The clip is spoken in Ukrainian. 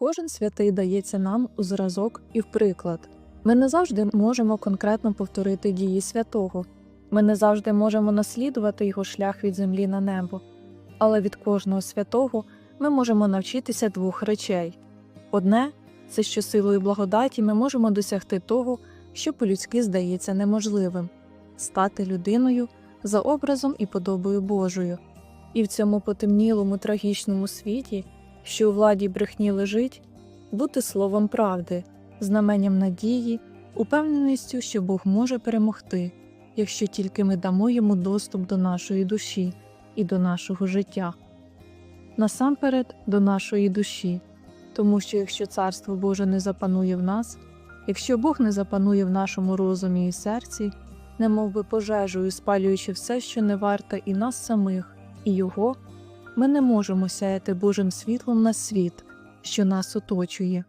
Кожен святий дається нам у зразок і в приклад. Ми не завжди можемо конкретно повторити дії святого, ми не завжди можемо наслідувати його шлях від землі на небо, але від кожного святого ми можемо навчитися двох речей: одне це що силою благодаті ми можемо досягти того, що по-людськи здається неможливим стати людиною за образом і подобою Божою. І в цьому потемнілому трагічному світі, що у владі брехні лежить, бути словом правди, знаменням надії, упевненістю, що Бог може перемогти, якщо тільки ми дамо йому доступ до нашої душі і до нашого життя. Насамперед до нашої душі, тому що якщо Царство Боже не запанує в нас, якщо Бог не запанує в нашому розумі і серці, немов би спалюючи все, що не варте і нас самих, і Його, ми не можемо сяяти Божим світлом на світ, що нас оточує.